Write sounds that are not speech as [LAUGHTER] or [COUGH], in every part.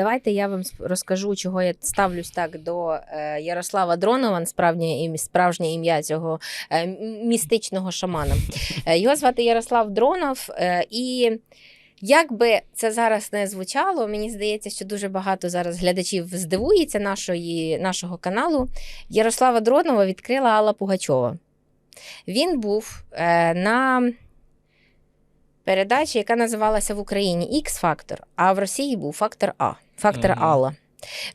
давайте я вам розкажу, чого я ставлюсь так до е, Ярослава Дронова, справжнє, справжнє ім'я цього е, містичного шамана. Е, його звати Ярослав Дронов. І як би це зараз не звучало, мені здається, що дуже багато зараз глядачів здивується нашої, нашого каналу. Ярослава Дронова відкрила Алла Пугачова. Він був е, на передачі, яка називалася в Україні X-Factor, а в Росії був фактор А, фактор Мгм. Алла.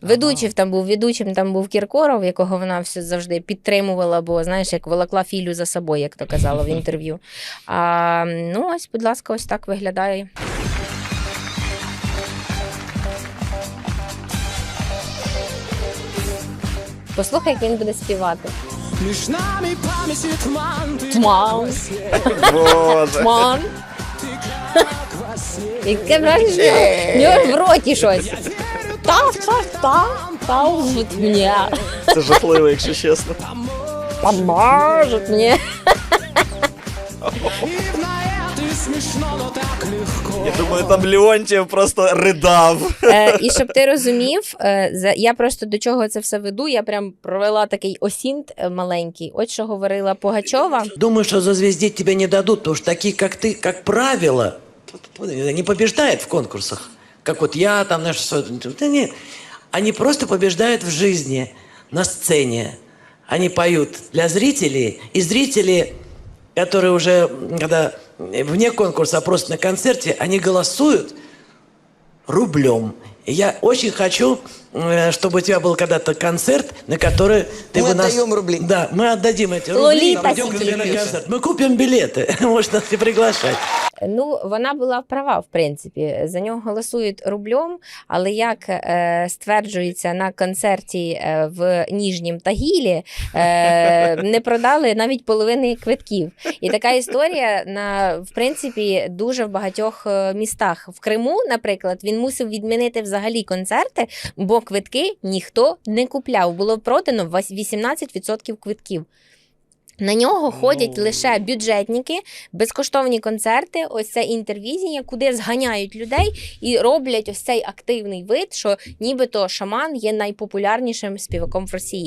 Ведучим там був ведучим, там був Кіркоров, якого вона все завжди підтримувала, бо знаєш, як волокла філю за собою, як то казала в інтерв'ю. [LAUGHS] А, ну, ось, будь ласка, ось так виглядає. Послухай, як він буде співати. Між нами пам'яті туман, ти Туман. [LAUGHS] [LAUGHS] як ти як. Яке враження, в нього в роті щось. Та, та, та, та, вот мені. Це жахливо, якщо чесно. Поможет легко. Я думаю, там Леонтів просто ридав. Е, і щоб ти розумів, е, за- я просто до чого це все веду. Я прям провела такий осінт е, маленький. От що говорила Пугачова. Думаю, что зазвездить тебя не дадут, потому что такие, как ты, как правило, не побеждают в конкурсах. Как вот я там, знаешь, что- да нет. Они просто побеждают в жизни, на сцене. Они поют для зрителей, и зрители, которые уже, когда вне конкурса, а просто на концерте, они голосуют рублем. И я очень хочу, э, чтобы у тебя был когда-то концерт, на который ты Мы бы нас... отдаем рубли. Да, мы отдадим эти рубли. Лолита пойдем к тебе на Сидельница. концерт. Мы купим билеты, [LAUGHS] можно не приглашать. Ну, вона була права, в принципі. За нього голосують рублем, але як е, стверджується на концерті е, в Ніжнім Тагілі, е, [LAUGHS] не продали навіть половини квитків. І така історія на в принципі дуже в багатьох е, містах. В Криму, наприклад, він мусив відмінити взагалі концерти, бо квитки ніхто не купляв. Було продано вась- 18% квитків. На нього ходять лише бюджетники, безкоштовні концерти, ось це інтервізія, куди зганяють людей і роблять ось цей активний вид, що нібито шаман є найпопулярнішим співаком в Росії.